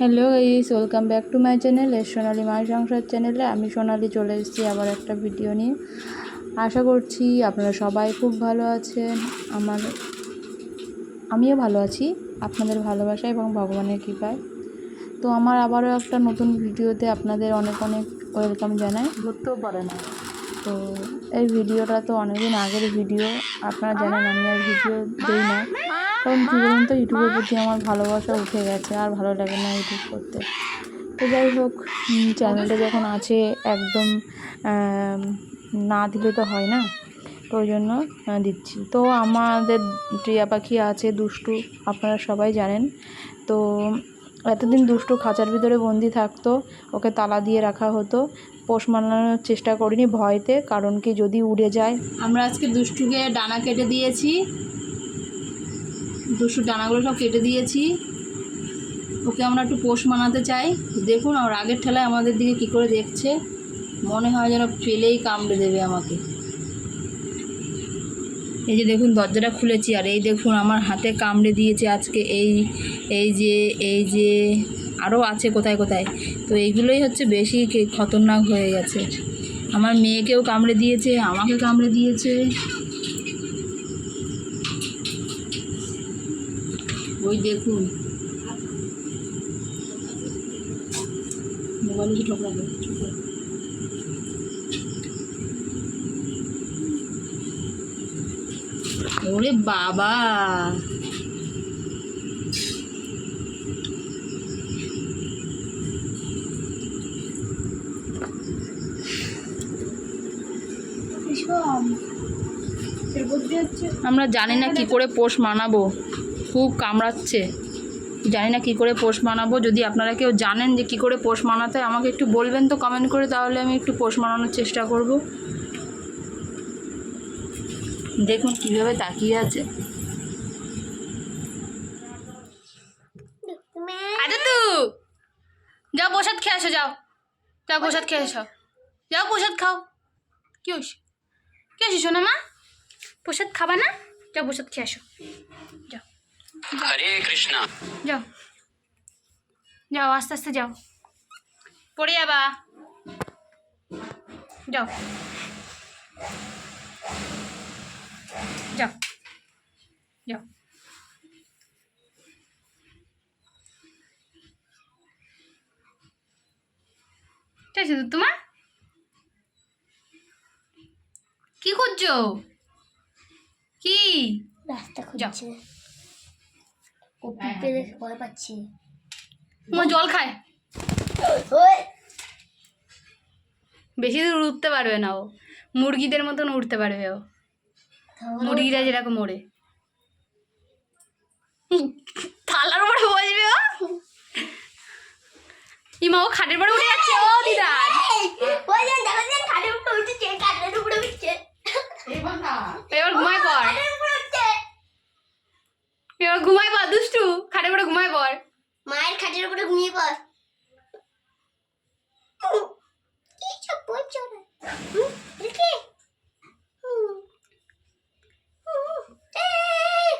Hello is welcome back to my channel S Sonali মায়ের সংসার চ্যানেলে আমি সোনালি চলে এসেছি আবার একটা ভিডিও নিয়ে। আশা করছি আপনারা সবাই খুব ভালো আছেন। আমার আমিও ভালো আছি। আপনাদের ভালোবাসা এবং ভগবানের কৃপায়। তো আমার আবারও একটা নতুন ভিডিওতে আপনাদের অনেক অনেক ওয়েলকাম জানাই। ধরতেও পারে না। তো এই ভিডিওটা তো অনেকদিন আগের ভিডিও আপনারা জানেন আমি আর ভিডিও দিই না। কারণ কী বলুন তো? ইউটিউবের প্রতি আমার ভালোবাসা উঠে গেছে আর ভালো লাগে না ইউটিউব করতে। তো যাই হোক চ্যানেলটা যখন আছে একদম না দিলে তো হয় না? তো ওই জন্য দিচ্ছি। তো আমাদের টিয়া পাখি আছে দুষ্টু আপনারা সবাই জানেন। তো এতদিন দুষ্টু খাঁচার ভিতরে বন্দি থাকতো ওকে তালা দিয়ে রাখা হতো। পোষ মানানোর চেষ্টা করিনি ভয়তে কারণ কি যদি উড়ে যায়। আমরা আজকে দুষ্টুকে ডানা কেটে দিয়েছি। দুষ্টু ডানাগুলো সব কেটে দিয়েছি। ওকে আমরা একটু পোষ মানাতে চাই। দেখুন আর আগের ঠেলায় আমাদের দিকে কি করে দেখছে। মনে হয় যেন পেলেই কামড়ে দেবে আমাকে। এই যে দেখুন, দরজাটা খুলেছি আর এই দেখুন আমার হাতে কামড়ে দিয়েছে আজকে এই এই যে এই যে, আরও আছে কোথায় কোথায়? তো এইগুলোই হচ্ছে বেশি খতরনাক হয়ে গেছে। আমার মেয়েকেও কামড়ে দিয়েছে, আমাকে কামড়ে দিয়েছে। ওই দেখুন। মোবাইলে কি ঠোকরা ওরে বাবা। আমরা জানি না কি করে পোষ মানাবো। খুব কামড়াচ্ছে। জানি না কি করে পোষ মানাবো। যদি আপনারা কেউ জানেন যে কি করে পোষ মানাতে আমাকে একটু বলবেন তো কমেন্ট করে, তাহলে আমি একটু পোষ মানানোর চেষ্টা করব। দেখুন কীভাবে তাকিয়ে আছে। যাও প্রসাদ খেয়ে আসো, যাও। যাও প্রসাদ খেয়ে আসো। যাও প্রসাদ খাও। কি হয়েছে কি হয়েছে শোনো মা প্রসাদ খাবা না? যাও প্রসাদ খেয়ে আসো। যাও। হরে কৃষ্ণ। যাও। যাও আস্তে আস্তে যাও। পড়ে যাবা। যাও। যাও। যাও। ঠিক আছে তোমার? কি খুঁজছো কি? রাস্তা খুঁজছো ও পিঁপড়ে দেখে ভয় পাচ্ছি। তোমার জল খায়। বেশি দূর উঠতে পারবে না ও। মুরগিদের মতন উঠতে পারবে ও। মুরগিরা যেরকম ওড়ে। থালার উপরে বসবে ও। ইমা ও খাটের পরে উঠে যাচ্ছে। ও দিদা। খাটের উপরে উঠেছে খাটের উপরে উঠছে এবার ঘুমায় পর খাটের উপরে উঠছে এবার ঘুমায় পর দুষ্টু খাটের পরে ঘুমায় পর। মায়ের খাটের উপরে ঘুমিয়ে সব বলছো না এই।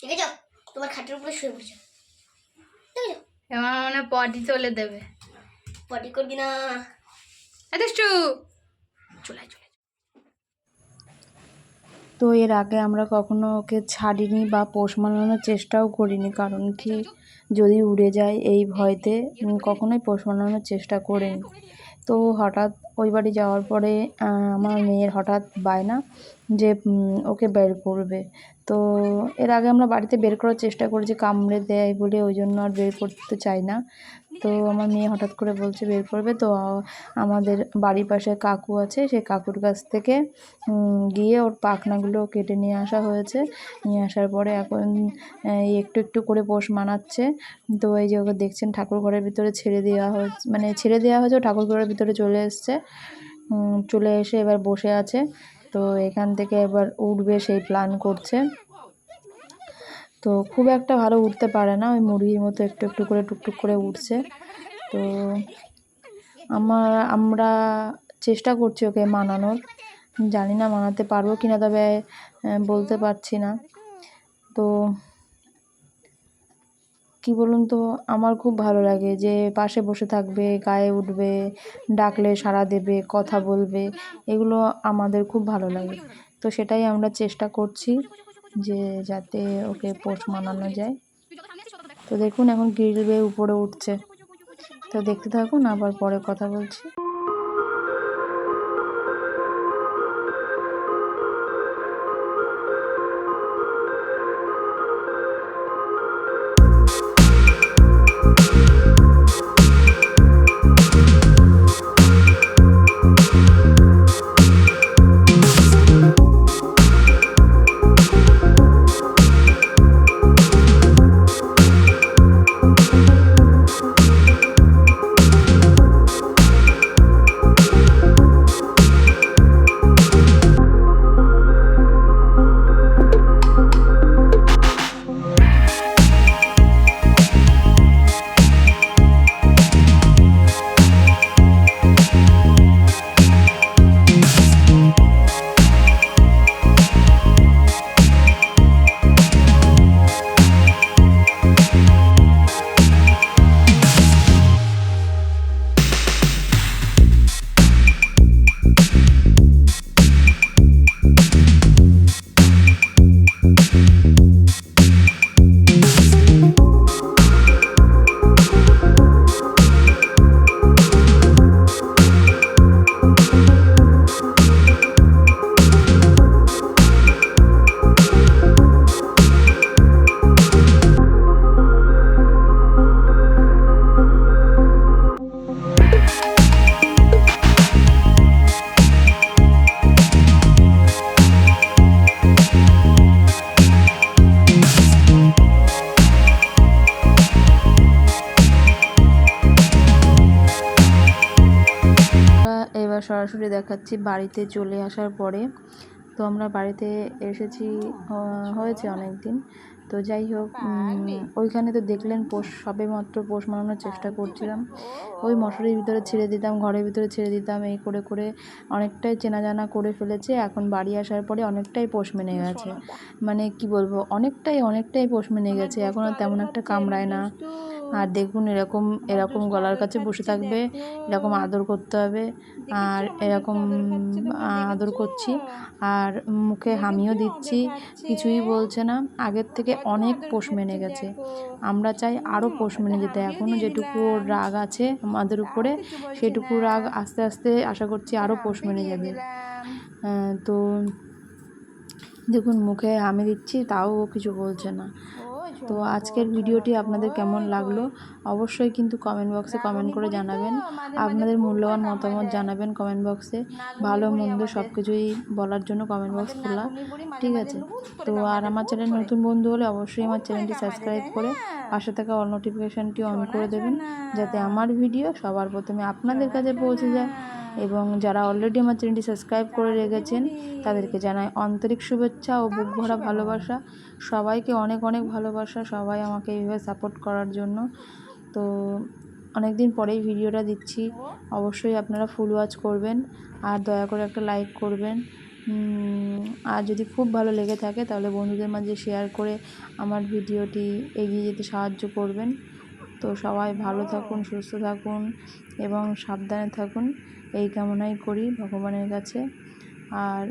ঠিক আছে তোমার খাটের উপরে শুয়ে পড়ছো। মানে পটি চলে দেবে। পটি করবি না। দুষ্টু চলে চলে। তো এর আগে আমরা কখনো ওকে ছাড়িনি বা পোষ মানানোর চেষ্টাও করিনি, কারণ কি যদি উড়ে যায় এই ভয়তে কখনোই পোষ মানানোর চেষ্টা করিনি। তো হঠাৎ ওই বাড়ি যাওয়ার পরে আমার মেয়ের হঠাৎ বায়না যে ওকে বের করবে। তো এর আগে আমরা বাড়িতে বের করার চেষ্টা করেছি, কামড়ে দেয় বলে, ওই জন্য আর বের করতে চাই না। তো আমার মেয়ে হঠাৎ করে বলছে, বের করবে? তো আমাদের বাড়ির পাশে কাকু আছে, সেই কাকুর কাছ থেকে গিয়ে ওর পাখনাগুলো কেটে নিয়ে আসা হয়েছে। নিয়ে আসার পরে এখন একটু একটু করে পোষ মানাচ্ছে। তো এই যে ওকে দেখছেন, ঠাকুর ঘরের ভিতরে ছেড়ে দেওয়া হচ্ছে মানে ছেড়ে দেওয়া হয়েছে ঠাকুর ঘরের ভিতরে চলে এসছে। চলে এসে এবার বসে আছে। তো এখান থেকে এবার উঠবে সেই প্ল্যান করছে। তো খুব একটা ভালো উঠতে পারে না, ওই মুরগির মতো একটু একটু করে টুকটুক করে উঠছে। তো আমার, আমরা চেষ্টা করছি ওকে মানানোর। জানি না মানাতে পারব কি না তবে বলতে পারছি না। তো কি বলুন তো? আমার খুব ভালো লাগে যে পাশে বসে থাকবে, গায়ে উঠবে, ডাকলে সাড়া দেবে, কথা বলবে, এগুলো আমাদের খুব ভালো লাগে। তো সেটাই আমরা চেষ্টা করছি যে যাতে ওকে পোষ মানানো যায়। তো দেখুন এখন গ্রিল বেয়ে উপরে উঠছে। তো দেখতে থাকুন, আবার পরে কথা বলছি। সরাসরি দেখাচ্ছি বাড়িতে চলে আসার পরে। তো আমরা বাড়িতে এসেছি হয়েছে অনেক দিন তো যাই হোক ওইখানে তো দেখলেন পোষ সবে মাত্র পোষ মানানোর চেষ্টা করছিলাম। ওই মশারির ভিতরে ছেড়ে দিতাম ঘরের ভিতরে ছেড়ে দিতাম এই করে করে অনেকটাই চেনা জানা করে ফেলেছে। এখন বাড়ি আসার পরে অনেকটাই পোষ মেনে গেছে। মানে কি বলব অনেকটাই অনেকটাই পোষ মেনে গেছে। এখন আর তেমন একটা কামড়ায় না। আর দেখুন এরকম এরকম গলার কাছে বসে থাকবে, এরকম আদর করতে হবে, আর এরকম আদর করছি, আর মুখে হামিও দিচ্ছি, কিছুই বলছে না। আগের থেকে অনেক পোষ মেনে গেছে। আমরা চাই আরও পোষ মেনে যেতে। এখনও যেটুকু রাগ আছে আমাদের উপরে, সেটুকু রাগ আস্তে আস্তে আশা করছি আরও পোষ মেনে যাবে। তো দেখুন মুখে হামি দিচ্ছি, তাও কিছু বলছে না। তো আজকের ভিডিওটি আপনাদের কেমন লাগল? অবশ্যই কিন্তু কমেন্ট বক্সে কমেন্ট করে জানাবেন। আপনাদের মূল্যবান মতামত জানাবেন কমেন্ট বক্সে ভালো, মন্দ সব কিছুই বলার জন্য কমেন্ট বক্স খোলা। ঠিক আছে? তো আর আমার চ্যানেল নতুন বন্ধু হলে অবশ্যই আমার চ্যানেলটি সাবস্ক্রাইব করে পাশে থাকা অল নোটিফিকেশানটি অন করে দেবেন। যাতে আমার ভিডিও সবার প্রথমে আপনাদের কাছে পৌঁছে যায়। এবং যারা অলরেডি আমার চ্যানেলটি সাবস্ক্রাইব করে রেখেছেন, তাদেরকে জানাই আন্তরিক শুভেচ্ছা ও বুক ভরা ভালোবাসা। সবাইকে অনেক অনেক ভালোবাসা, সবাই আমাকে এইভাবে সাপোর্ট করার জন্য। তো অনেক দিন পরেই ভিডিওটা দিচ্ছি। অবশ্যই আপনারা ফুল ওয়াচ করবেন আর দয়া করে একটা লাইক করবেন। আর যদি খুব ভালো লেগে থাকে, তাহলে বন্ধুদের মাঝে শেয়ার করে আমার ভিডিওটি এগিয়ে যেতে সাহায্য করবেন। তো সবাই ভালো থাকুন, সুস্থ থাকুন এবং সাবধানে থাকুন। এই কামনাই করি ভগবানের কাছে। আর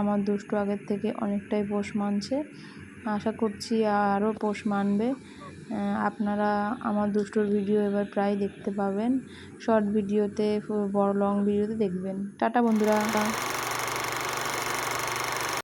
আমার দুষ্টু আগের থেকে অনেকটাই পোষ মানছে। আশা করছি আরও পোষ মানবে। আপনারা আমার দুষ্টুর ভিডিও এবার প্রায় দেখতে পাবেন। শর্ট ভিডিওতে, বড় লং ভিডিওতে দেখবেন। টাটা বন্ধুরা।